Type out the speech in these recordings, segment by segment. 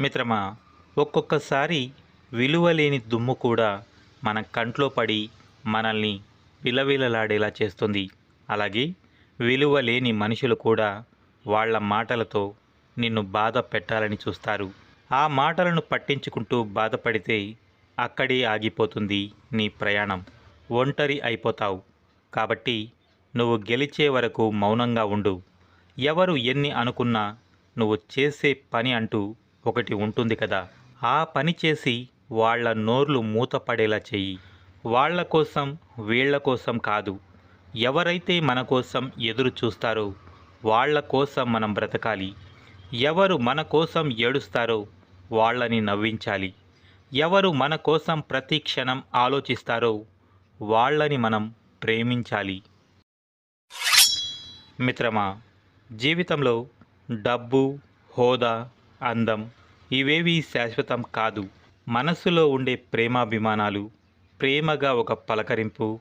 మిత్రమా ఒక్కొక్కసారి విలువలేని దుమ్ము కూడా మన కంట్లో పడి మనల్ని విలవిలలాడేలా చేస్తుంది. అలాగే విలువ లేని మనుషులు కూడా వాళ్ళ మాటలతో నిన్ను బాధ పెట్టాలని చూస్తారు. ఆ మాటలను పట్టించుకుంటూ బాధపడితే అక్కడే ఆగిపోతుంది నీ ప్రయాణం. ఒంటరి అయిపోతావు. కాబట్టి నువ్వు గెలిచే వరకు మౌనంగా ఉండు. ఎవరు ఎన్ని అనుకున్నా నువ్వు చేసే పని అంటూ ఒకటి ఉంటుంది కదా. ఆ పని చేసి వాళ్ళ నోర్లు మూతపడేలా చెయ్యి. వాళ్ళ కోసం వీళ్ళ కోసం కాదు. ఎవరైతే మన కోసం ఎదురు చూస్తారో వాళ్ళ కోసం మనం బ్రతకాలి. ఎవరు మన కోసం ఏడుస్తారో వాళ్ళని నవ్వించాలి. ఎవరు మన కోసం ప్రతి క్షణం ఆలోచిస్తారో వాళ్ళని మనం ప్రేమించాలి. మిత్రమా జీవితంలో డబ్బు హోదా అందం. ఇవేవి శాశ్వతం కాదు. మనస్సులో ఉండే ప్రేమాభిమానాలు ప్రేమగా ఒక పలకరింపు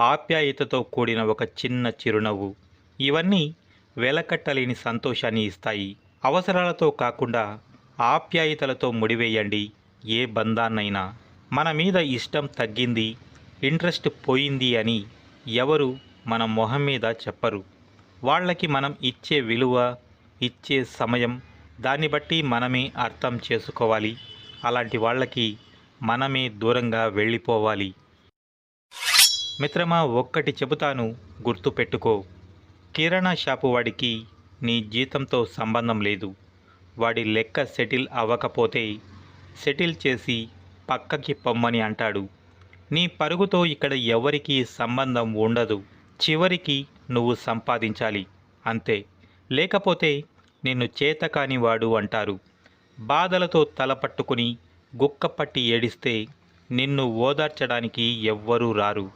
ఆప్యాయతతో కూడిన ఒక చిన్న చిరునవ్వు ఇవన్నీ వెలకట్టలేని సంతోషాన్ని ఇస్తాయి. అవసరాలతో కాకుండా ఆప్యాయతలతో ముడివేయండి. ఏ బంధాన్నైనా మన మీద ఇష్టం తగ్గింది ఇంట్రెస్ట్ పోయింది అని ఎవరు మన మొహం మీద చెప్పరు. వాళ్ళకి మనం ఇచ్చే విలువ ఇచ్చే సమయం దాన్ని బట్టి మనమే అర్థం చేసుకోవాలి. అలాంటి వాళ్ళకి మనమే దూరంగా వెళ్ళిపోవాలి. మిత్రమా ఒక్కటి చెబుతాను గుర్తుపెట్టుకో. కిరాణా షాపు వాడికి నీ జీతంతో సంబంధం లేదు. వాడి లెక్క సెటిల్ అవ్వకపోతే సెటిల్ చేసి పక్కకి పొమ్మని అంటాడు. నీ పరుగుతో ఇక్కడ ఎవరికీ సంబంధం ఉండదు. చివరికి నువ్వు సంపాదించాలి. అంతే. లేకపోతే నిన్ను చేతకాని వాడు అంటారు. బాధలతో తలపట్టుకుని గుక్కపట్టి ఏడిస్తే నిన్ను ఓదార్చడానికి ఎవ్వరూ రారు.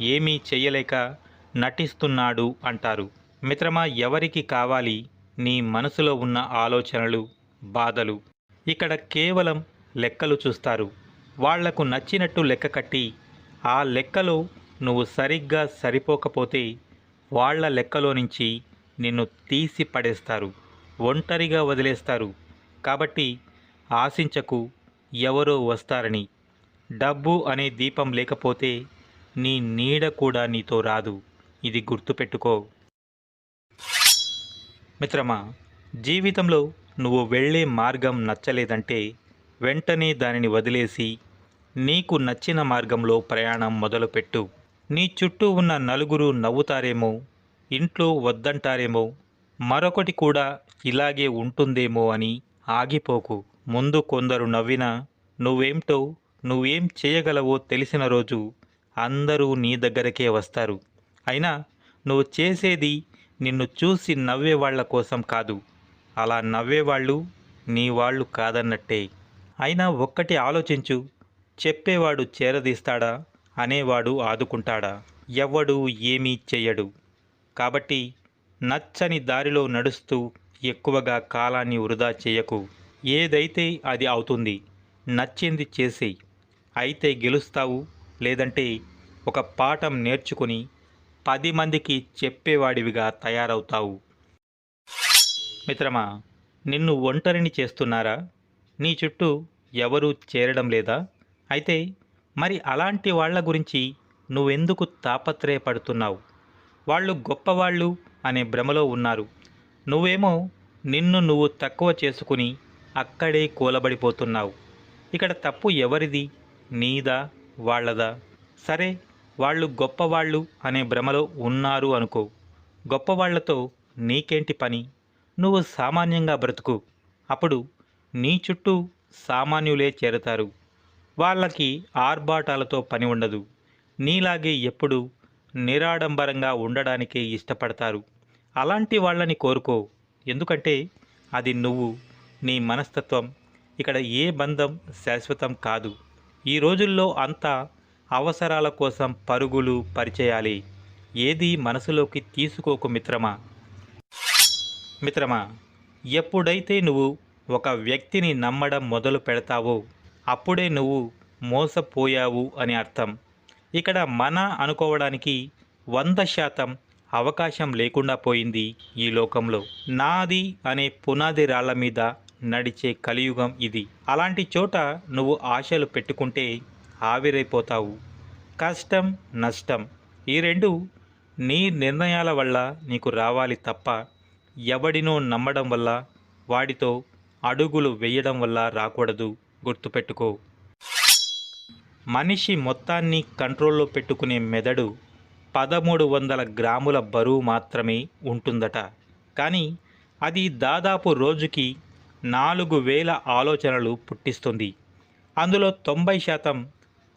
ఏమీ చెయ్యలేక నటిస్తున్నాడు అంటారు. మిత్రమా ఎవరికి కావాలి నీ మనసులో ఉన్న ఆలోచనలు బాధలు? ఇక్కడ కేవలం లెక్కలు చూస్తారు. వాళ్ళకు నచ్చినట్టు లెక్క కట్టి ఆ లెక్కలో నువ్వు సరిగ్గా సరిపోకపోతే వాళ్ళ లెక్కలో నుంచి నిన్ను తీసి పడేస్తారు ఒంటరిగా వదిలేస్తారు. కాబట్టి ఆశించకు ఎవరో వస్తారని. డబ్బు అనే దీపం లేకపోతే నీ నీడ కూడా నీతో రాదు. ఇది గుర్తుపెట్టుకో. మిత్రమా జీవితంలో నువ్వు వెళ్ళే మార్గం నచ్చలేదంటే వెంటనే దానిని వదిలేసి నీకు నచ్చిన మార్గంలో ప్రయాణం మొదలుపెట్టు. నీ చుట్టూ ఉన్న నలుగురు నవ్వుతారేమో ఇంట్లో వద్దంటారేమో మరొకటి కూడా ఇలాగే ఉంటుందేమో అని ఆగిపోకు. ముందు కొందరు నవ్వినా నువ్వేంటో నువ్వేం చేయగలవో తెలిసిన రోజు అందరూ నీ దగ్గరకే వస్తారు. అయినా నువ్వు చేసేది నిన్ను చూసి నవ్వేవాళ్ళ కోసం కాదు. అలా నవ్వేవాళ్ళు నీ వాళ్ళు కాదన్నట్టే. అయినా ఒక్కటి ఆలోచించు చెప్పేవాడు చేరదీస్తాడా అనేవాడు ఆదుకుంటాడా? ఎవ్వడు ఏమీ చెయ్యడు. కాబట్టి నచ్చని దారిలో నడుస్తూ ఎక్కువగా కాలాన్ని వృధా చేయకు. ఏదైతే అది అవుతుంది నచ్చింది చేసేయి అయితే గెలుస్తావు లేదంటే ఒక పాఠం నేర్చుకుని పది మందికి చెప్పేవాడివిగా తయారవుతావు. మిత్రమా నిన్ను ఒంటరిని చేస్తున్నారా? నీ చుట్టూ ఎవరూ చేరడం లేదా? అయితే మరి అలాంటి వాళ్ళ గురించి నువ్వెందుకు తాపత్రయపడుతున్నావు? వాళ్ళు గొప్పవాళ్ళు అనే భ్రమలో ఉన్నారు. నువ్వేమో నిన్ను నువ్వు తక్కువ చేసుకుని అక్కడే కూలబడిపోతున్నావు. ఇక్కడ తప్పు ఎవరిది? నీదా? వాళ్ళదా? సరే వాళ్ళు గొప్పవాళ్ళు అనే భ్రమలో ఉన్నారు అనుకో. గొప్పవాళ్ళతో నీకేంటి పని? నువ్వు సామాన్యంగా బ్రతుకు. అప్పుడు నీ చుట్టూ సామాన్యులే చేరతారు. వాళ్ళకి ఆర్భాటాలతో పని ఉండదు. నీలాగే ఎప్పుడు నిరాడంబరంగా ఉండడానికే ఇష్టపడతారు. అలాంటి వాళ్ళని కోరుకో ఎందుకంటే అది నువ్వు నీ మనస్తత్వం. ఇక్కడ ఏ బంధం శాశ్వతం కాదు. ఈ రోజుల్లో అంతా అవసరాల కోసం పరుగులు పరిచేయాలి. ఏది మనసులోకి తీసుకోకు మిత్రమా? మిత్రమా ఎప్పుడైతే నువ్వు ఒక వ్యక్తిని నమ్మడం మొదలు పెడతావో అప్పుడే నువ్వు మోసపోయావు అని అర్థం. ఇక్కడ మన అనుకోవడానికి వంద శాతం అవకాశం లేకుండా పోయింది ఈ లోకంలో. నాది అనే పునాది రాళ్ళ మీద నడిచే కలియుగం ఇది. అలాంటి చోట నువ్వు ఆశలు పెట్టుకుంటే ఆవిరైపోతావు. కష్టం నష్టం ఈ రెండు నీ నిర్ణయాల వల్ల నీకు రావాలి తప్ప ఎవడినో నమ్మడం వల్ల వాడితో అడుగులు వేయడం వల్ల రాకూడదు. గుర్తుపెట్టుకో. మనిషి మొత్తాన్ని కంట్రోల్లో పెట్టుకునే మెదడు పదమూడు వందల గ్రాముల బరువు మాత్రమే ఉంటుందట. కానీ అది దాదాపు రోజుకి నాలుగు వేల ఆలోచనలు పుట్టిస్తుంది. అందులో తొంభై శాతం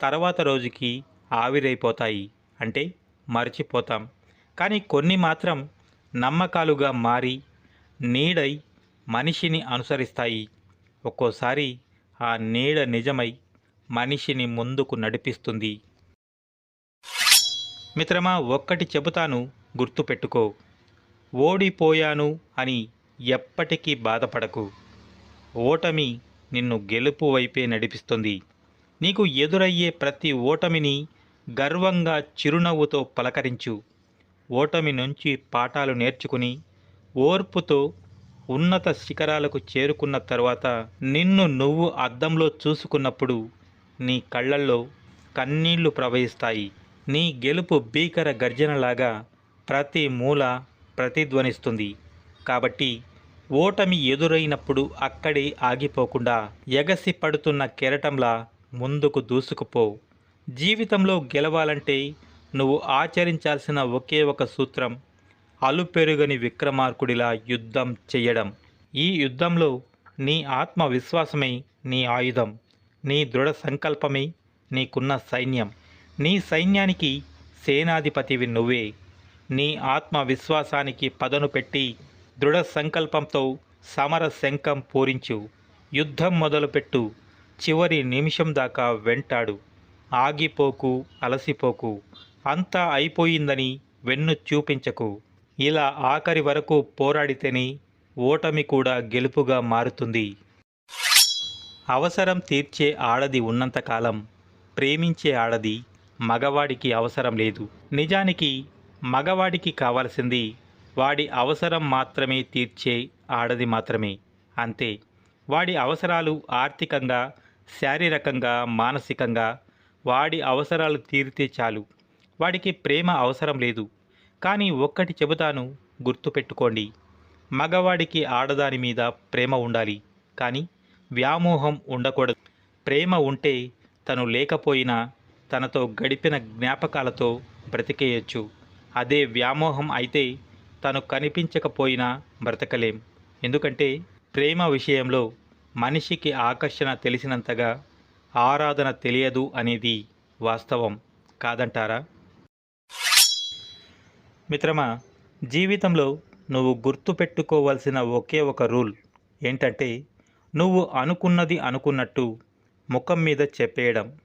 తర్వాత రోజుకి ఆవిరైపోతాయి. అంటే మర్చిపోతాం. కానీ కొన్ని మాత్రం నమ్మకాలుగా మారి నీడై మనిషిని అనుసరిస్తాయి. ఒక్కోసారి ఆ నీడ నిజమై మనిషిని ముందుకు నడిపిస్తుంది. మిత్రమా ఒక్కటి చెబుతాను గుర్తుపెట్టుకో. ఓడిపోయాను అని ఎప్పటికీ బాధపడకు. ఓటమి నిన్ను గెలుపు వైపే నడిపిస్తుంది. నీకు ఎదురయ్యే ప్రతి ఓటమిని గర్వంగా చిరునవ్వుతో పలకరించు. ఓటమి నుంచి పాఠాలు నేర్చుకుని ఓర్పుతో ఉన్నత శిఖరాలకు చేరుకున్న తర్వాత నిన్ను నువ్వు అద్దంలో చూసుకున్నప్పుడు నీ కళ్ళల్లో కన్నీళ్ళు ప్రవహిస్తాయి. నీ గెలుపు భీకర గర్జనలాగా ప్రతి మూల ప్రతిధ్వనిస్తుంది. కాబట్టి ఓటమి ఎదురైనప్పుడు అక్కడే ఆగిపోకుండా ఎగసి పడుతున్న కెరటంలా ముందుకు దూసుకుపో. జీవితంలో గెలవాలంటే నువ్వు ఆచరించాల్సిన ఒకే ఒక సూత్రం అలుపెరుగని విక్రమార్కుడిలా యుద్ధం చేయడం ఈ యుద్ధంలో నీ ఆత్మవిశ్వాసమే నీ ఆయుధం నీ దృఢ సంకల్పమే నీకున్న సైన్యం. నీ సైన్యానికి సేనాధిపతివి నువ్వే. నీ ఆత్మవిశ్వాసానికి పదను పెట్టి దృఢ సంకల్పంతో సమర శంఖం పూరించు. యుద్ధం మొదలుపెట్టు. చివరి నిమిషం దాకా వెంటాడు. ఆగిపోకు అలసిపోకు. అంతా అయిపోయిందని వెన్ను చూపించకు. ఇలా ఆఖరి వరకు పోరాడితేనే ఓటమి కూడా గెలుపుగా మారుతుంది. అవసరం తీర్చే ఆడది ఉన్నంతకాలం ప్రేమించే ఆడది మగవాడికి అవసరం లేదు. నిజానికి మగవాడికి కావాల్సింది వాడి అవసరం మాత్రమే తీర్చే ఆడది మాత్రమే. అంతే. వాడి అవసరాలు ఆర్థికంగా శారీరకంగా మానసికంగా వాడి అవసరాలు తీరితే చాలు. వాడికి ప్రేమ అవసరం లేదు. కానీ ఒక్కటి చెబుతాను గుర్తుపెట్టుకోండి. మగవాడికి ఆడదాని మీద ప్రేమ ఉండాలి. కానీ వ్యామోహం ఉండకూడదు. ప్రేమ ఉంటే తను లేకపోయినా తనతో గడిపిన జ్ఞాపకాలతో బ్రతికేయచ్చు. అదే వ్యామోహం అయితే తను కనిపించకపోయినా బ్రతకలేం. ఎందుకంటే ప్రేమ విషయంలో మనిషికి ఆకర్షణ తెలిసినంతగా ఆరాధన తెలియదు అనేది వాస్తవం. కాదంటారా? మిత్రమా జీవితంలో నువ్వు గుర్తుపెట్టుకోవలసిన ఒకే ఒక రూల్ ఏంటంటే నువ్వు అనుకున్నది అనుకున్నట్టు ముఖం మీద చెప్పేయడం.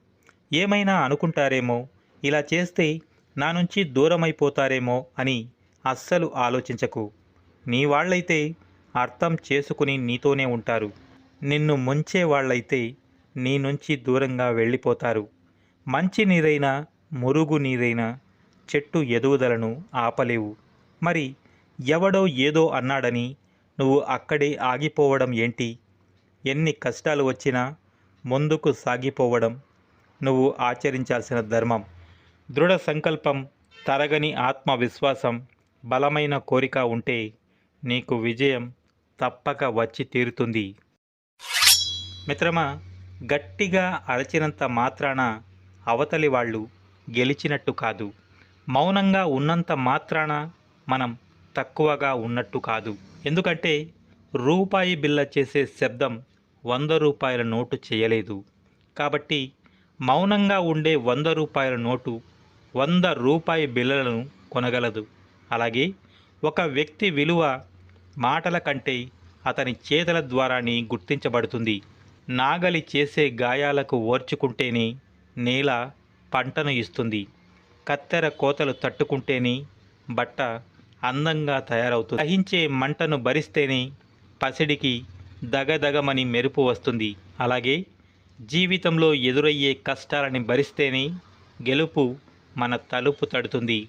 ఏమైనా అనుకుంటారేమో? ఇలా చేస్తే నా నుంచి దూరమైపోతారేమో అని అస్సలు ఆలోచించకు. నీ వాళ్ళైతే అర్థం చేసుకుని నీతోనే ఉంటారు. నిన్ను ముంచే వాళ్ళైతే నీ నుంచి దూరంగా వెళ్ళిపోతారు. మంచి నీరైనా మురుగు నీరైనా చెట్టు ఎదుగుదలను ఆపలేవు. మరి ఎవడో ఏదో అన్నాడని నువ్వు అక్కడే ఆగిపోవడం ఏంటి? ఎన్ని కష్టాలు వచ్చినా ముందుకు సాగిపోవడం నువ్వు ఆచరించాల్సిన ధర్మం. దృఢ సంకల్పం తరగని ఆత్మవిశ్వాసం బలమైన కోరిక ఉంటే నీకు విజయం తప్పక వచ్చి తీరుతుంది. మిత్రమా గట్టిగా అరచినంత మాత్రాన అవతలి వాళ్ళు గెలిచినట్టు కాదు. మౌనంగా ఉన్నంత మాత్రాన మనం తక్కువగా ఉన్నట్టు కాదు. ఎందుకంటే రూపాయి బిల్ల చేసే శబ్దం వంద రూపాయల నోటు చేయలేదు. కాబట్టి మౌనంగా ఉండే వంద రూపాయల నోటు వంద రూపాయి బిల్లలను కొనగలదు. అలాగే ఒక వ్యక్తి విలువ మాటల కంటే అతని చేతల ద్వారానే గుర్తించబడుతుంది. నాగలి చేసే గాయాలకు ఓర్చుకుంటేనే నేల పంటను ఇస్తుంది. కత్తెర కోతలు తట్టుకుంటేనే బట్ట అందంగా తయారవుతుంది. దహించే మంటను భరిస్తేనే పసిడికి దగదగమని మెరుపు వస్తుంది. అలాగే జీవితంలో ఎదురయ్యే కష్టాలని భరిస్తేనే గెలుపు మన తలుపు తడుతుంది.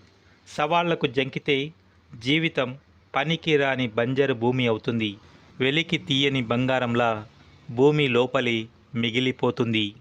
సవాళ్ళకు జంకితే జీవితం పనికి రాని బంజరు భూమి అవుతుంది. వెలికి తీయని బంగారంలా భూమి లోపలి మిగిలిపోతుంది.